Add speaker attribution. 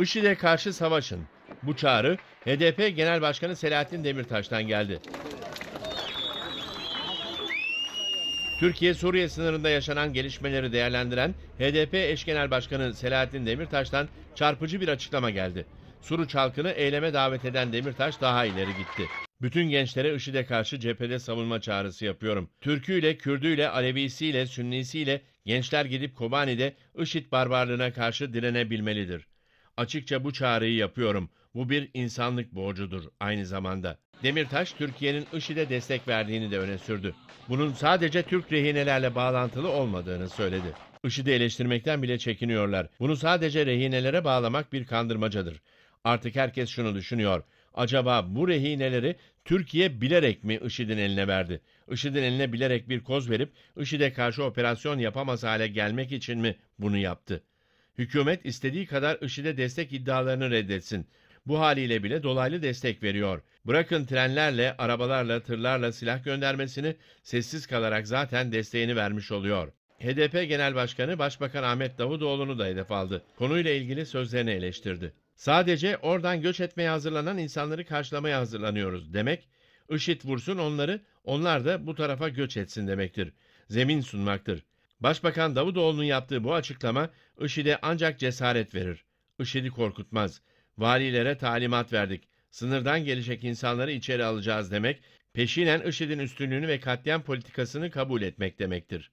Speaker 1: IŞİD'e karşı savaşın. Bu çağrı HDP Genel Başkanı Selahattin Demirtaş'tan geldi. Türkiye-Suriye sınırında yaşanan gelişmeleri değerlendiren HDP eş genel başkanı Selahattin Demirtaş'tan çarpıcı bir açıklama geldi. Suruç halkını eyleme davet eden Demirtaş daha ileri gitti. Bütün gençlere IŞİD'e karşı cephede savunma çağrısı yapıyorum. Türküyle, Kürdüyle, Alevisiyle, Sünnisiyle gençler gidip Kobani'de IŞİD barbarlığına karşı direnebilmelidir. Açıkça bu çağrıyı yapıyorum. Bu bir insanlık borcudur aynı zamanda. Demirtaş, Türkiye'nin IŞİD'e destek verdiğini de öne sürdü. Bunun sadece Türk rehinelerle bağlantılı olmadığını söyledi. IŞİD'i eleştirmekten bile çekiniyorlar. Bunu sadece rehinelere bağlamak bir kandırmacadır. Artık herkes şunu düşünüyor. Acaba bu rehineleri Türkiye bilerek mi IŞİD'in eline verdi? IŞİD'in eline bilerek bir koz verip IŞİD'e karşı operasyon yapamaz hale gelmek için mi bunu yaptı? Hükümet istediği kadar IŞİD'e destek iddialarını reddetsin. Bu haliyle bile dolaylı destek veriyor. Bırakın trenlerle, arabalarla, tırlarla silah göndermesini sessiz kalarak zaten desteğini vermiş oluyor. HDP Genel Başkanı Başbakan Ahmet Davutoğlu'nu da hedef aldı. Konuyla ilgili sözlerini eleştirdi. Sadece oradan göç etmeye hazırlanan insanları karşılamaya hazırlanıyoruz demek, IŞİD vursun onları, onlar da bu tarafa göç etsin demektir. Zemin sunmaktır. Başbakan Davutoğlu'nun yaptığı bu açıklama IŞİD'e ancak cesaret verir. IŞİD'i korkutmaz. Valilere talimat verdik. Sınırdan gelecek insanları içeri alacağız demek, peşinen IŞİD'in üstünlüğünü ve katliam politikasını kabul etmek demektir.